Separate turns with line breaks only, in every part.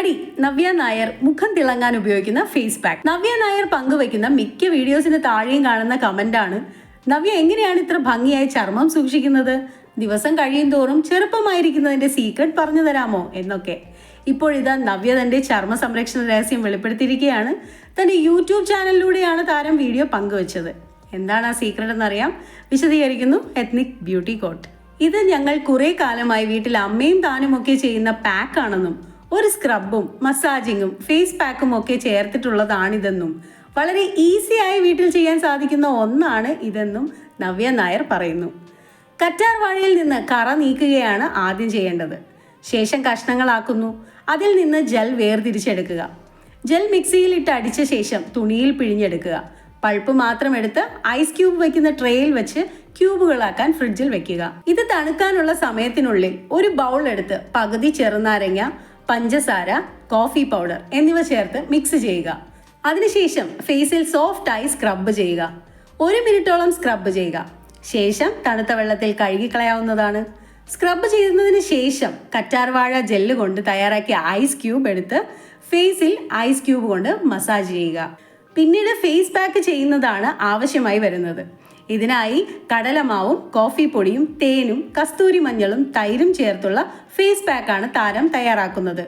നടി നവ്യ നായർ മുഖം തിളങ്ങാൻ ഉപയോഗിക്കുന്ന ഫേസ് പാക്ക് നവ്യ നായർ പങ്കുവയ്ക്കുന്ന മിക്ക വീഡിയോസിന് താഴെയും കാണുന്ന കമന്റ് ആണ്. നവ്യ എങ്ങനെയാണ് ഇത്ര ഭംഗിയായി ചർമ്മം സൂക്ഷിക്കുന്നത്? ദിവസം കഴിയും തോറും ചെറുപ്പമായിരിക്കുന്നതിന്റെ സീക്രട്ട് പറഞ്ഞു തരാമോ എന്നൊക്കെ. ഇപ്പോഴിതാ നവ്യ തന്റെ ചർമ്മ സംരക്ഷണ രഹസ്യം വെളിപ്പെടുത്തിയിരിക്കുകയാണ്. തന്റെ യൂട്യൂബ് ചാനലിലൂടെയാണ് താരം വീഡിയോ പങ്കുവച്ചത്. എന്താണ് ആ സീക്രട്ട് എന്നറിയാം? വിശദീകരിക്കുന്നു എത്നിക് ബ്യൂട്ടി കോട്ട് ഇത് ഞങ്ങൾ കുറേ കാലമായി വീട്ടിൽ അമ്മയും താനും ഒക്കെ ചെയ്യുന്ന പാക്ക് ആണെന്നും ഒരു സ്ക്രബും മസാജിങ്ങും ഫേസ് പാക്കും ഒക്കെ ചേർത്തിട്ടുള്ളതാണിതെന്നും. വളരെ ഈസി ആയി വീട്ടിൽ ചെയ്യാൻ സാധിക്കുന്ന ഒന്നാണ് ഇതെന്നും നവ്യ നായർ പറയുന്നു. കറ്റാർ വാഴയിൽ നിന്ന് കറ നീക്കുകയാണ് ആദ്യം ചെയ്യേണ്ടത്. ശേഷം കഷ്ണങ്ങളാക്കുന്നു. അതിൽ നിന്ന് ജെൽ വേർതിരിച്ചെടുക്കുക. ജെൽ മിക്സിയിൽ ഇട്ട് അടിച്ച ശേഷം തുണിയിൽ പിഴിഞ്ഞെടുക്കുക. പൾപ്പ് മാത്രം എടുത്ത് ഐസ് ക്യൂബ് വെക്കുന്ന ട്രേയിൽ വെച്ച് ക്യൂബുകളാക്കാൻ ഫ്രിഡ്ജിൽ വെക്കുക. ഇത് തണുക്കാനുള്ള സമയത്തിനുള്ളിൽ ഒരു ബൗൾ എടുത്ത് പകുതി ചെറുനാരങ്ങ പഞ്ചസാര കോഫി പൗഡർ എന്നിവ ചേർത്ത് മിക്സ് ചെയ്യുക. അതിനുശേഷം ഫേസിൽ സോഫ്റ്റായി സ്ക്രബ് ചെയ്യുക. ഒരു മിനിറ്റോളം സ്ക്രബ് ചെയ്യുക. ശേഷം തണുത്ത വെള്ളത്തിൽ കഴുകിക്കളയാവുന്നതാണ് സ്ക്രബ് ചെയ്യുന്നതിന് ശേഷം കറ്റാർവാഴ ജെല്ല് കൊണ്ട് തയ്യാറാക്കിയ ഐസ് ക്യൂബ് എടുത്ത് ഫേസിൽ ഐസ് ക്യൂബ് കൊണ്ട് മസാജ് ചെയ്യുക. പിന്നീട് ഫേസ് പാക്ക് ചെയ്യുന്നതാണ് ആവശ്യമായി വരുന്നത്. ഇതിനായി കടലമാവും കോഫി പൊടിയും തേനും കസ്തൂരി മഞ്ഞളും തൈരും ചേർത്തുള്ള ഫേസ് പാക്കാണ് താരം തയ്യാറാക്കുന്നത്.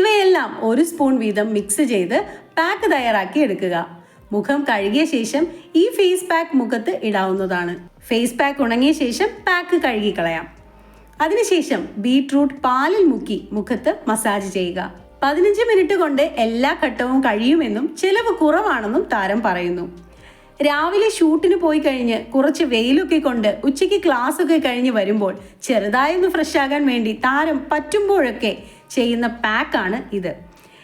ഇവയെല്ലാം ഒരു സ്പൂൺ വീതം മിക്സ് ചെയ്ത് പാക്ക് തയ്യാറാക്കി എടുക്കുക. മുഖം കഴുകിയ ശേഷം ഈ ഫേസ് പാക്ക് മുഖത്ത് ഇടാവുന്നതാണ്. ഫേസ് പാക്ക് ഉണങ്ങിയ ശേഷം പാക്ക് കഴുകിക്കളയാം. അതിനുശേഷം ബീട്രൂട്ട് പാലിൽ മുക്കി മുഖത്ത് മസാജ് ചെയ്യുക. പതിനഞ്ച് മിനിറ്റ് കൊണ്ട് എല്ലാ ഘട്ടവും കഴിയുമെന്നും ചിലവ് കുറവാണെന്നും താരം പറയുന്നു. രാവിലെ ഷൂട്ടിന് പോയി കഴിഞ്ഞ് കുറച്ച് വെയിലൊക്കെ കൊണ്ട് ഉച്ചയ്ക്ക് ക്ലാസ് ഒക്കെ കഴിഞ്ഞ് വരുമ്പോൾ ചെറുതായൊന്ന് ഫ്രഷ് ആകാൻ വേണ്ടി താരം പറ്റുമ്പോഴൊക്കെ ചെയ്യുന്ന പാക്കാണ് ഇത്.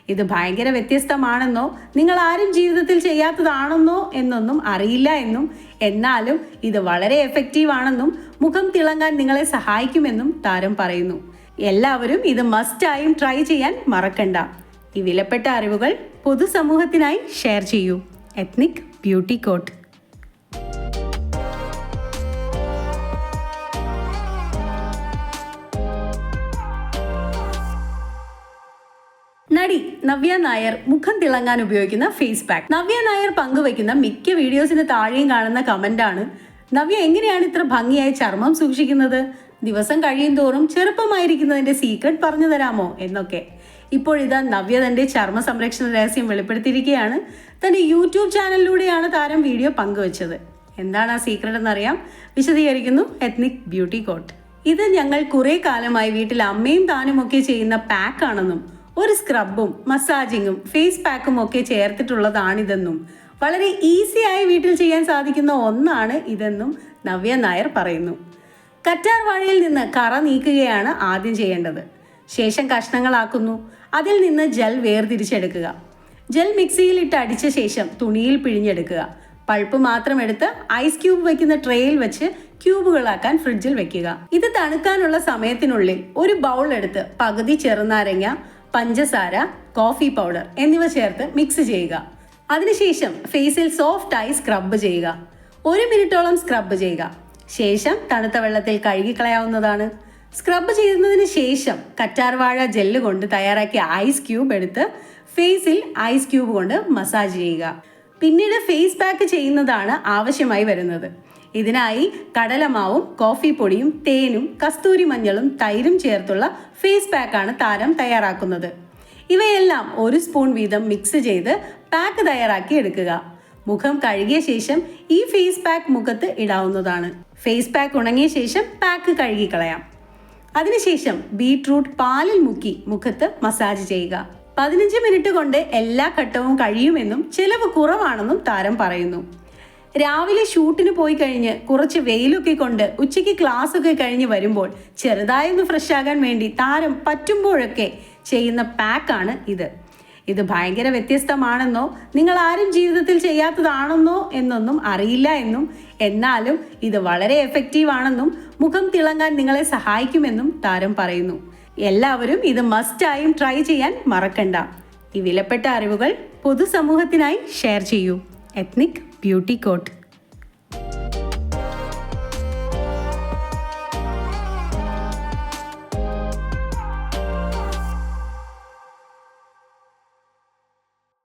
ഇത് ഭയങ്കര വ്യത്യസ്തമാണെന്നോ നിങ്ങൾ ആരും ജീവിതത്തിൽ ചെയ്യാത്തതാണെന്നോ എന്നൊന്നും അറിയില്ല എന്നും എന്നാലും ഇത് വളരെ എഫക്റ്റീവ് ആണെന്നും മുഖം തിളങ്ങാൻ നിങ്ങളെ സഹായിക്കുമെന്നും താരം പറയുന്നു. എല്ലാവരും ഇത് മസ്റ്റായും ട്രൈ ചെയ്യാൻ മറക്കണ്ട. ഈ വിലപ്പെട്ട അറിവുകൾ പൊതുസമൂഹത്തിനായി ഷെയർ ചെയ്യൂ. Ethnic beauty coat. നടി നവ്യ നായർ മുഖം തിളങ്ങാൻ ഉപയോഗിക്കുന്ന ഫേസ് പാക്ക് നവ്യ നായർ പങ്കുവയ്ക്കുന്ന മിക്ക വീഡിയോസിന് താഴെയും കാണുന്ന കമന്റാണ് നവ്യ എങ്ങനെയാണ് ഇത്ര ഭംഗിയായി ചർമ്മം സൂക്ഷിക്കുന്നത്? ദിവസം കഴിയും തോറും ചെറുപ്പമായിരിക്കുന്നതിന്റെ സീക്രട്ട് പറഞ്ഞു തരാമോ? എന്നൊക്കെ. ഇപ്പോഴിതാ നവ്യ തന്റെ ചർമ്മ സംരക്ഷണ രഹസ്യം വെളിപ്പെടുത്തിയിരിക്കുകയാണ്. തന്റെ യൂട്യൂബ് ചാനലിലൂടെയാണ് താരം വീഡിയോ പങ്കുവച്ചത്. എന്താണ് ആ സീക്രട്ട് എന്നറിയാം? വിശദീകരിക്കുന്നു എത്നിക് ബ്യൂട്ടി കോട്ട് ഇത് ഞങ്ങൾ കുറെ കാലമായി വീട്ടിൽ അമ്മയും താനും ഒക്കെ ചെയ്യുന്ന പാക്ക് ആണെന്നും ഒരു സ്ക്രബും മസാജിങ്ങും ഫേസ് പാക്കും ഒക്കെ ചേർത്തിട്ടുള്ളതാണിതെന്നും വളരെ ഈസി ആയി വീട്ടിൽ ചെയ്യാൻ സാധിക്കുന്ന ഒന്നാണ് ഇതെന്നും നവ്യ നായർ പറയുന്നു. കറ്റാർ വാഴയിൽ നിന്ന് കറ നീക്കുകയാണ് ആദ്യം ചെയ്യേണ്ടത്. ശേഷം കഷ്ണങ്ങളാക്കുന്നു. അതിൽ നിന്ന് ജെൽ വേർതിരിച്ചെടുക്കുക. ജെൽ മിക്സിയിൽ ഇട്ട് അടിച്ച ശേഷം തുണിയിൽ പിഴിഞ്ഞെടുക്കുക. പൾപ്പ് മാത്രം എടുത്ത് ഐസ് ക്യൂബ് വെക്കുന്ന ട്രേയിൽ വെച്ച് ക്യൂബുകളാക്കാൻ ഫ്രിഡ്ജിൽ വെക്കുക. ഇത് തണുക്കാനുള്ള സമയത്തിനുള്ളിൽ ഒരു ബൗൾ എടുത്ത് പകുതി ചെറുനാരങ്ങ പഞ്ചസാര കോഫി പൗഡർ എന്നിവ ചേർത്ത് മിക്സ് ചെയ്യുക. അതിനുശേഷം ഫേസിൽ സോഫ്റ്റായി സ്ക്രബ് ചെയ്യുക. ഒരു മിനിറ്റോളം സ്ക്രബ് ചെയ്യുക. ശേഷം തണുത്ത വെള്ളത്തിൽ കഴുകിക്കളയാവുന്നതാണ്. സ്ക്രബ് ചെയ്യുന്നതിന് ശേഷം കറ്റാർവാഴ ജെല്ല് കൊണ്ട് തയ്യാറാക്കിയ ഐസ് ക്യൂബ് എടുത്ത് ഫേസിൽ ഐസ് ക്യൂബ് കൊണ്ട് മസാജ് ചെയ്യുക. പിന്നീട് ഫേസ് പാക്ക് ചെയ്യുന്നതാണ് ആവശ്യമായി വരുന്നത്. ഇതിനായി കടലമാവും കോഫി പൊടിയും തേനും കസ്തൂരി മഞ്ഞളും തൈരും ചേർത്തുള്ള ഫേസ് പാക്കാണ് താരം തയ്യാറാക്കുന്നത്. ഇവയെല്ലാം ഒരു സ്പൂൺ വീതം മിക്സ് ചെയ്ത് പാക്ക് തയ്യാറാക്കി എടുക്കുക. മുഖം കഴുകിയ ശേഷം ഈ ഫേസ് പാക്ക് മുഖത്ത് ഇടാവുന്നതാണ്. ഫേസ് പാക്ക് ഉണങ്ങിയ ശേഷം പാക്ക് കഴുകിക്കളയാം. അതിനുശേഷം ബീട്രൂട്ട് പാലിൽ മുക്കി മുഖത്ത് മസാജ് ചെയ്യുക. പതിനഞ്ച് മിനിറ്റ് കൊണ്ട് എല്ലാ ഘട്ടവും കഴിയുമെന്നും ചിലവ് കുറവാണെന്നും താരം പറയുന്നു. രാവിലെ ഷൂട്ടിന് പോയി കഴിഞ്ഞ് കുറച്ച് വെയിലൊക്കെ കൊണ്ട് ഉച്ചയ്ക്ക് ക്ലാസ് ഒക്കെ കഴിഞ്ഞ് വരുമ്പോൾ ചെറുതായൊന്ന് ഫ്രഷ് ആകാൻ വേണ്ടി താരം പറ്റുമ്പോഴൊക്കെ ചെയ്യുന്ന പാക്കാണ് ഇത്. ഇത് ഭയങ്കര വ്യത്യസ്തമാണെന്നോ നിങ്ങൾ ആരും ജീവിതത്തിൽ ചെയ്യാത്തതാണെന്നോ എന്നൊന്നും അറിയില്ല എന്നും എന്നാലും ഇത് വളരെ എഫക്റ്റീവ് ആണെന്നും മുഖം തിളങ്ങാൻ നിങ്ങളെ സഹായിക്കുമെന്നും താരം പറയുന്നു. എല്ലാവരും ഇത് മസ്റ്റായും ട്രൈ ചെയ്യാൻ മറക്കണ്ട. ഈ വിലപ്പെട്ട അറിവുകൾ പൊതുസമൂഹത്തിനായി ഷെയർ ചെയ്യൂ. Ethnic beauty coat